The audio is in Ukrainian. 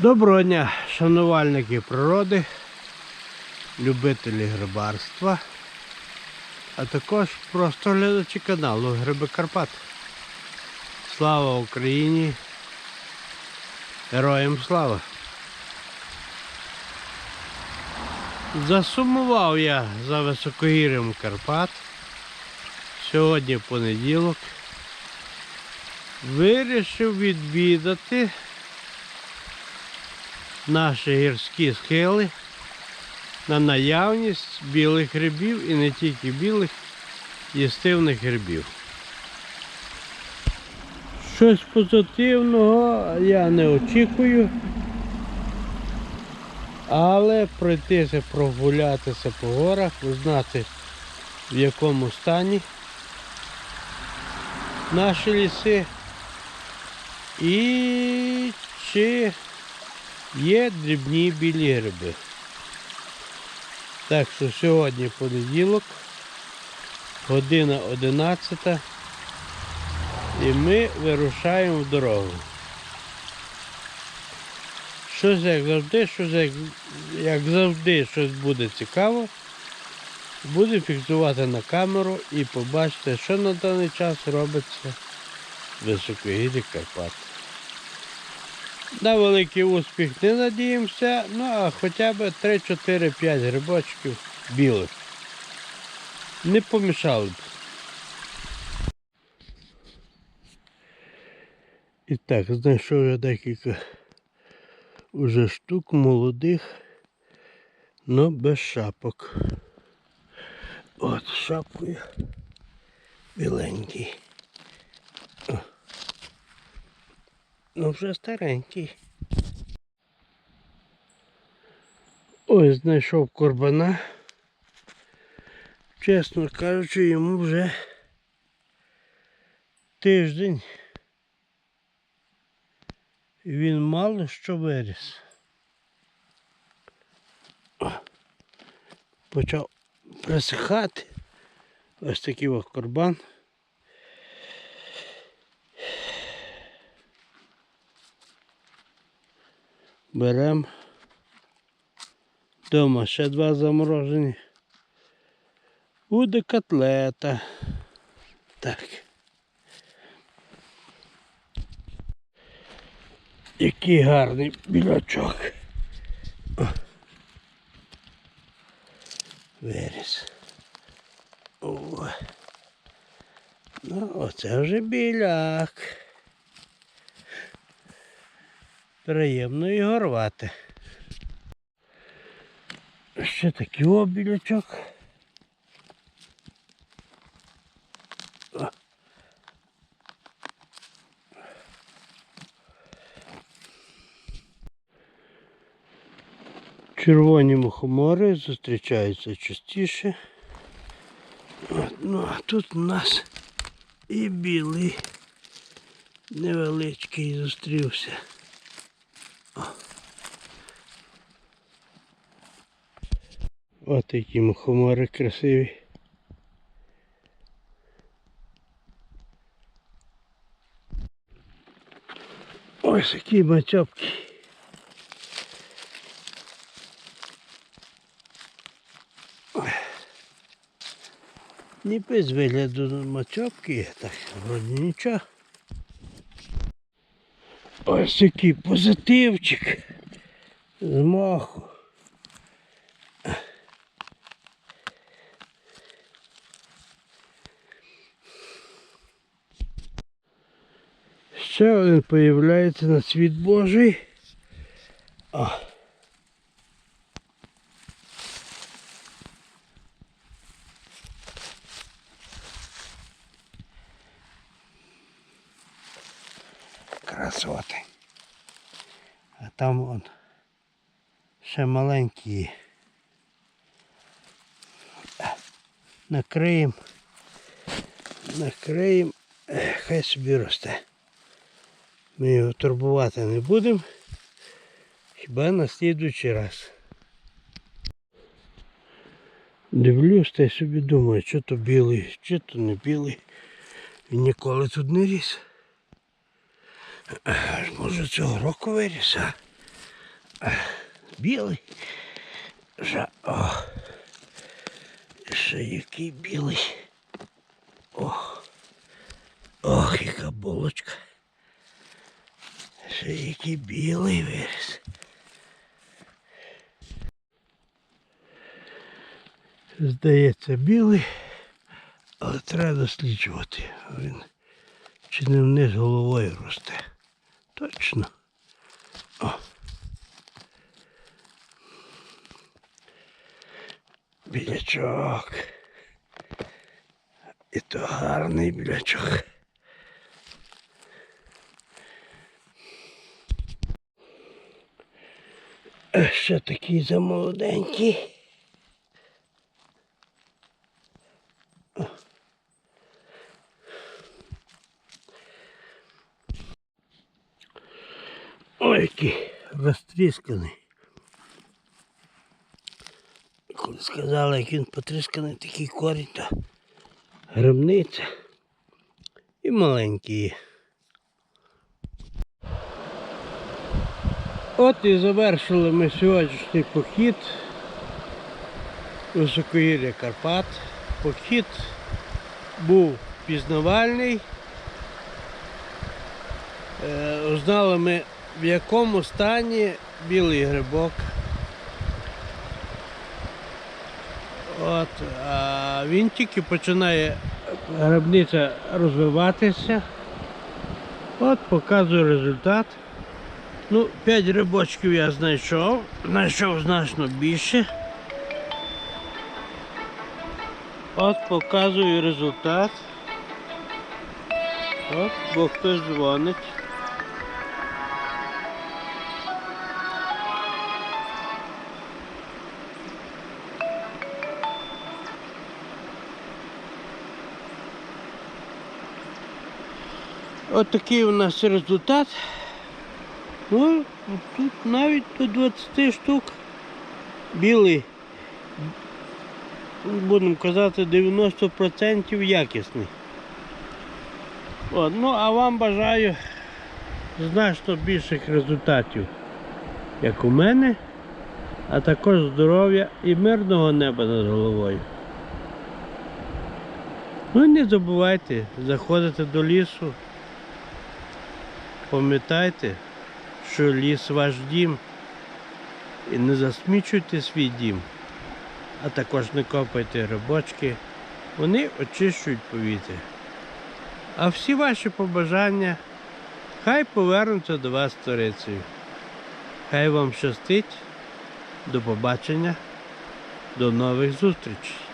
Доброго дня, шанувальники природи, любителі грибарства, а також просто глядачі каналу Гриби Карпат. Слава Україні! Героям слава! Засумував я за високогір'ям Карпат. Сьогодні понеділок. Вирішив відвідати наші гірські схили на наявність білих грибів і не тільки білих, їстивних грибів. Щось позитивного я не очікую, але пройтися, прогулятися по горах, узнати в якому стані наші ліси і чи Є дрібні білі гриби. Так що сьогодні понеділок, година 11 і ми вирушаємо в дорогу. Щось як завжди, щось як, як завжди щось буде цікаво. Будемо фіксувати на камеру і побачите, що на даний час робиться в високогір'ї Карпат. На великий успіх не надіємося, ну а хоча б 3-4-5 грибочків білих. Не помішали б. І так, знайшов я декілька уже штук молодих, але без шапок. От шапкою біленький. Ну вже старенький. Ось знайшов корбана. Чесно кажучи, йому вже тиждень. Він мало що виріс. Почав присихати. Ось такий ось корбан. Беремо. Дома ще два заморожені. Буде котлета. Так. Який гарний білячок. Виріс. О. Ну, оце вже біляк. Приємно його рвати. Ще такий обілячок. Червоні мухомори зустрічаються частіше. От, ну а тут у нас і білий невеличкий зустрівся. От які мухомори красиві. Ось які мачопки. Не без вигляду мачопки, так вроді нічого. Ось який позитивчик з маху. Ще один появляється на світ Божий. О. Красоти. А там он ще маленькі. Накриємо. Накриємо. Хай собі росте. Ми його турбувати не будемо. Хіба на слідуючий раз. Дивлюсь та й собі думаю, чи то білий, чи то не білий. Він ніколи тут не ріс. Може цього року виріс, а? Білий. Жа, о. Ще який білий. Ох. Ох, яка булочка. Ще який білий виріс. Здається, білий, але треба досліджувати. Він чи не вниз головою росте. Точно. О. Білячок. І то гарний білячок. Ще такий замолоденький. Який розтрісканий. Коли сказали, як він потрісканий, такий корінь, то грибниця і маленький. От і завершили ми сьогоднішній похід Високогір'я Карпат. Похід був пізнавальний. Е, Узнали ми в якому стані білий грибок. От, а він тільки починає грибниця розвиватися. От показую результат. Ну, 5 грибочків я знайшов. Знайшов значно більше. От показую результат. От, бо хтось дзвонить. От такий у нас результат. Ну, тут навіть до 20 штук білий. Будемо казати, 90% якісний. От, ну, а вам бажаю значно більших результатів, як у мене, а також здоров'я і мирного неба над головою. Ну і не забувайте заходити до лісу. Пам'ятайте, що ліс ваш дім. І не засмічуйте свій дім, а також не копайте грибочки. Вони очищують повітря. А всі ваші побажання хай повернуться до вас сторицею. Хай вам щастить. До побачення, до нових зустрічей.